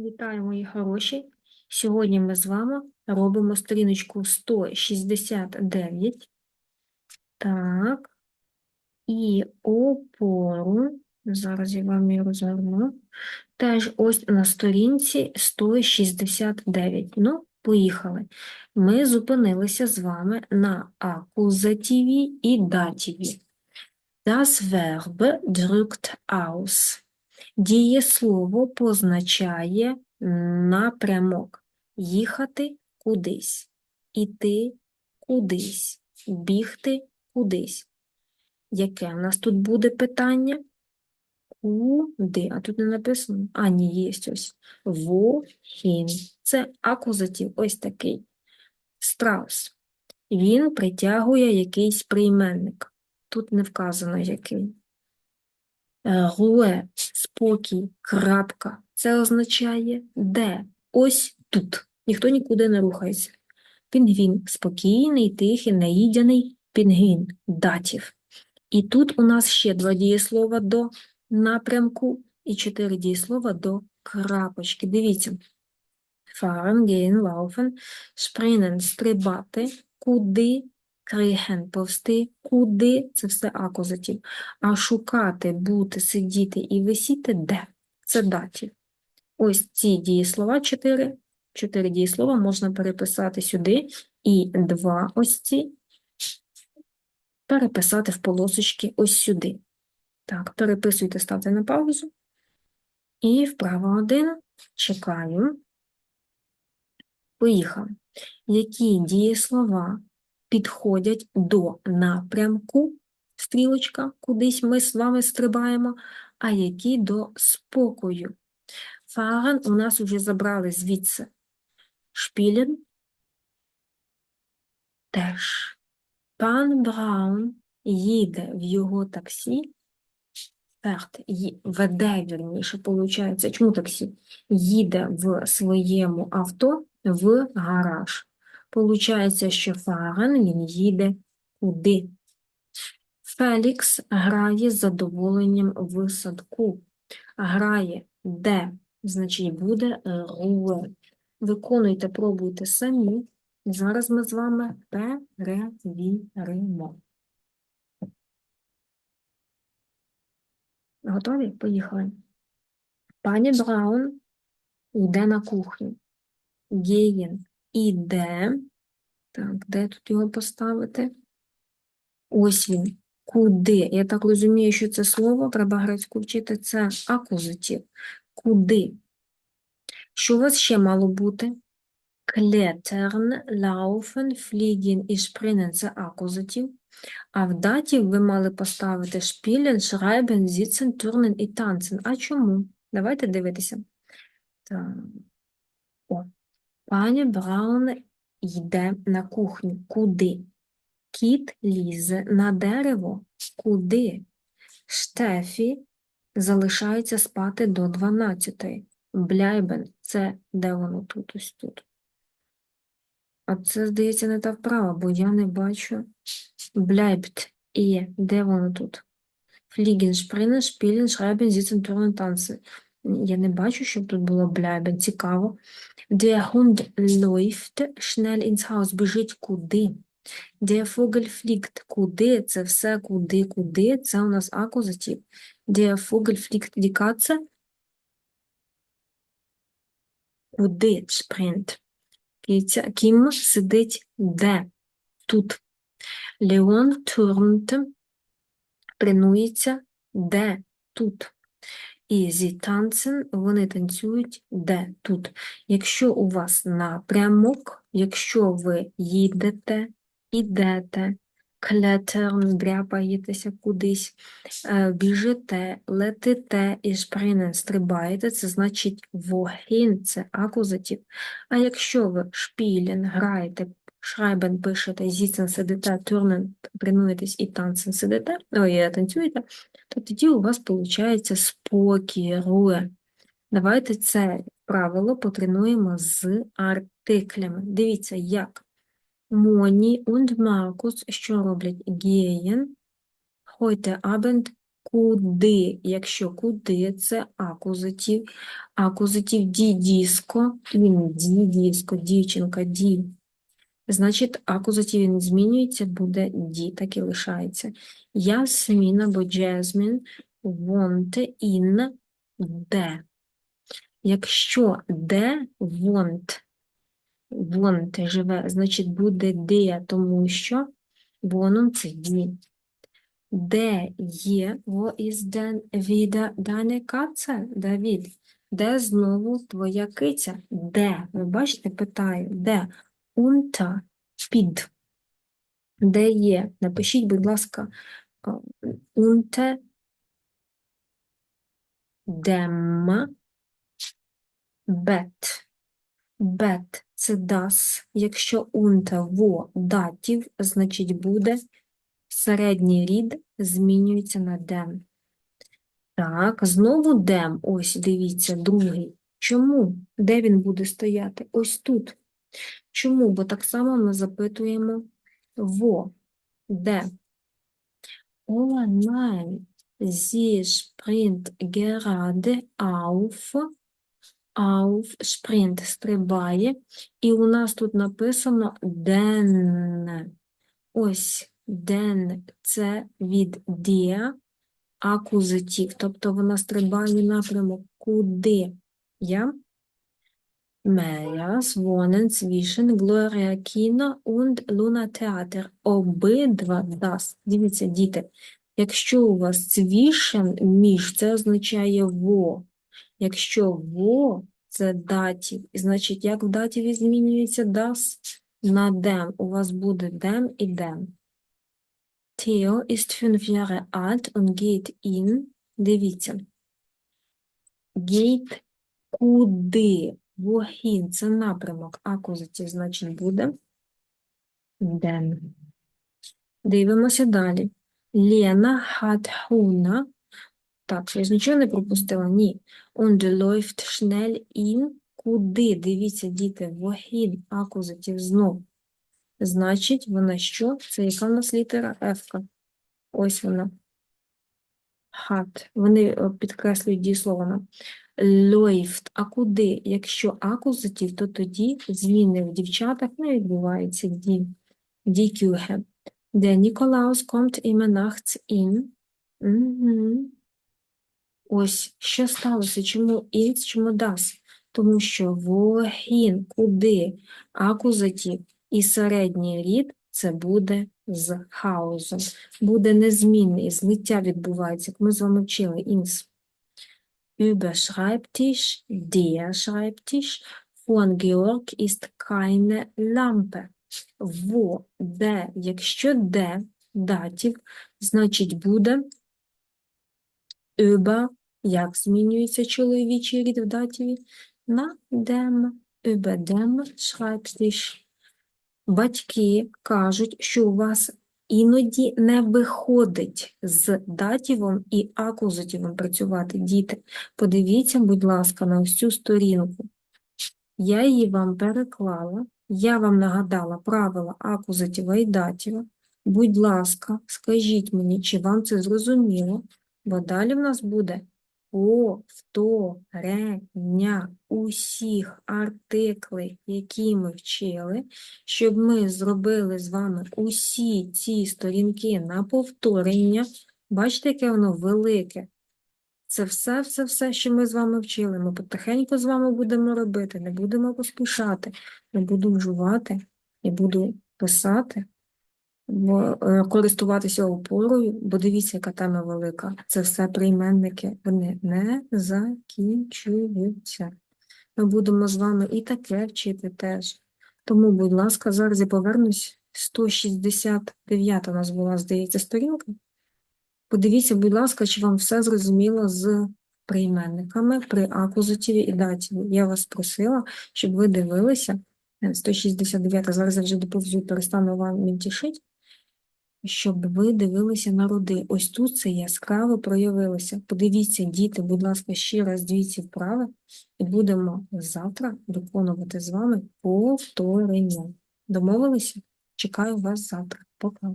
Вітаю, мої хороші! Сьогодні ми з вами робимо сторіночку 169. Так. І опору, зараз я вам її розгорну, теж ось на сторінці 169. Ну, поїхали. Ми зупинилися з вами на акузативі і дативі. Das Verb drückt aus. Дієслово позначає напрямок. Їхати кудись, іти кудись, бігти кудись. Яке у нас тут буде питання? Куди? А тут не написано. А, ні, є ось. Вохін. Це акузатив, ось такий. Страус. Він притягує якийсь прийменник. Тут не вказано який. Е, Руе, спокій, крапка. Це означає де? Ось тут. Ніхто нікуди не рухається. Пінгвін спокійний, тихий, наїдяний пінгвін, датів. І тут у нас ще два дієслова до напрямку і чотири дієслова до крапочки. Дивіться. Fahren, gehen, laufen, springen, стрибати, куди, крихен, повсти, куди, це все акузатив. А шукати, бути, сидіти і висіти де? Це датів. Ось ці дієслова, чотири, чотири дієслова можна переписати сюди, і два ось ці переписати в полосочки ось сюди. Так, переписуйте, ставте на паузу. І вправо один. Чекаю. Поїхали. Які дієслова підходять до напрямку, стрілочка, кудись ми з вами стрибаємо, а які до спокою. Фарен у нас вже забрали звідси. Шпілен теж. Пан Браун їде в його таксі, ферт, веде, вірніше, получається, чому таксі? Їде в своєму авто в гараж. Получається, що Фарен він їде куди? Фелікс грає з задоволенням в садку. Грає де? Значить, буде руе. Виконуйте, пробуйте самі. Зараз ми з вами перевіримо. Готові? Поїхали. Пані Браун йде на кухню. Геєн іде. Так, де тут його поставити? Ось він. Куди? Я так розумію, що це слово треба грецьку вчити. Це акузатив. Куди? Що у вас ще мало бути? Klettern, laufen, fliegen і springen – це акузатив. А в даті ви мали поставити spielen, schreiben, sitzen, turnen і tanzen. А чому? Давайте дивитися. Так. Пані Браун йде на кухню. Куди? Кіт лізе на дерево. Куди? Штефі залишається спати до 12. Бляйбен – це де воно тут, ось тут. А це, здається, не та вправа, бо я не бачу. Bleibt і де воно тут? Spielen, schreiben, sitzen, turnen, tanzen. Я не бачу, щоб тут було bleiben. Цікаво. Der Hund läuft schnell ins Haus. Біжить куди? Der Vogel fliegt. Куди? Це все куди, куди? Це у нас акузатив. Der Vogel fliegt. Die Katze. Куди? Киця, Кім сидить де? Тут. Леон turnt, тренується де? Тут. І зі танцем вони танцюють де? Тут. Якщо у вас напрямок, якщо ви їдете, ідете, клетерн, дряпаєтеся кудись, е, біжите, летите і шпринен, стрибаєте, це значить вогін, це акузатив. А якщо ви шпілен, граєте, шрайбен пишете, зіцен сидите, турнен тренуєтесь і танцем сидите, ой, танцюєте, то тоді у вас виходить спокій, руе. Давайте це правило потренуємо з артиклями. Дивіться, як Моні und Маркус, що роблять? Геєн, heute Abend Куди, якщо куди, це акузатив. Акузатив ді діско, він ді діско, дівчинка, ді. Значить, акузатив він змінюється, буде ді, так і лишається. Ясмін або Jasmine want in де. Якщо де want, want живе, значить буде де, тому що воно це ді. Де є, wo ist denn wieder deine Katze, Давід? Де знову твоя киця? Де? Ви бачите, питаю, де? Унта, під. Де є? Напишіть, будь ласка, а, унте, дем, бет. Бет – це das. Якщо унте во датів, значить буде середній рід змінюється на дем. Так, знову дем. Ось, дивіться, другий. Чому? Де він буде стояти? Ось тут. Чому? Бо так само ми запитуємо во. Де? О, nein, sie springt gerade auf, auf, sprinт, стрибає, і у нас тут написано den. Ось den – це від der, акузатив, тобто вона стрибає напрямок куди? Я? Меяс, Вонен, Zwischen, Gloria Kino und Luna Theater. Обидва das. Дивіться, діти, якщо у вас цвішен між, це означає во. Якщо во – це датів, значить, як в датіві змінюється das? На dem. У вас буде dem і dem. Theo ist fünf Jahre alt und geht in, дивіться, geht куди? Wohin – це напрямок, акузатив, значить буде den. Дивимося далі. Лена hat Hunger. Так, я ж нічого не пропустила? Ні. Und läuft schnell in. Куди? Дивіться, діти, wohin, акузатив знов. Значить, вона що? Це яка в нас літера F? Ось вона. Hat. Вони е, підкреслюють дієслово läuft. А куди? Якщо акузатив, то тоді зміни в дівчатах не відбуваються. Die, die Küche. Der Nikolaus kommt immer nachts in. Ось, що сталося? Чому ins, чому das? Тому що wohin, куди, акузатив і середній рід це буде з хаузом. Буде незмінний, злиття відбувається, як ми з вами вчили, ins. Über Schreibtisch, der Schreibtisch, von Georg ist keine Lampe. Во, де, якщо де, датів, значить буде über, як змінюється чоловічий рід в датіві, на dem, über dem Schreibtisch. Батьки кажуть, що у вас іноді не виходить з датівом і акузативом працювати, діти. Подивіться, будь ласка, на цю сторінку. Я її вам переклала, я вам нагадала правила акузатіва і датіва. Будь ласка, скажіть мені, чи вам це зрозуміло, бо далі в нас буде повторення усіх артиклей, які ми вчили, щоб ми зробили з вами усі ці сторінки на повторення. Бачите, яке воно велике? Це все, все, все, що ми з вами вчили. Ми потихеньку з вами будемо робити, не будемо поспішати, не буду жувати, не буду писати, користуватися опорою, бо дивіться, яка тема велика. Це все прийменники, вони не закінчуються. Ми будемо з вами і таке вчити теж. Тому, будь ласка, зараз я повернусь. 169 у нас була, здається, сторінка. Подивіться, будь ласка, чи вам все зрозуміло з прийменниками при акузативі і датіві. Я вас просила, щоб ви дивилися. Е, 169, зараз я вже доповзю, перестану вам мінтішить, щоб ви дивилися на роди. Ось тут це яскраво проявилося. Подивіться, діти, будь ласка, ще раз двійці вправи, і будемо завтра виконувати з вами повторення. Домовилися? Чекаю вас завтра. Пока.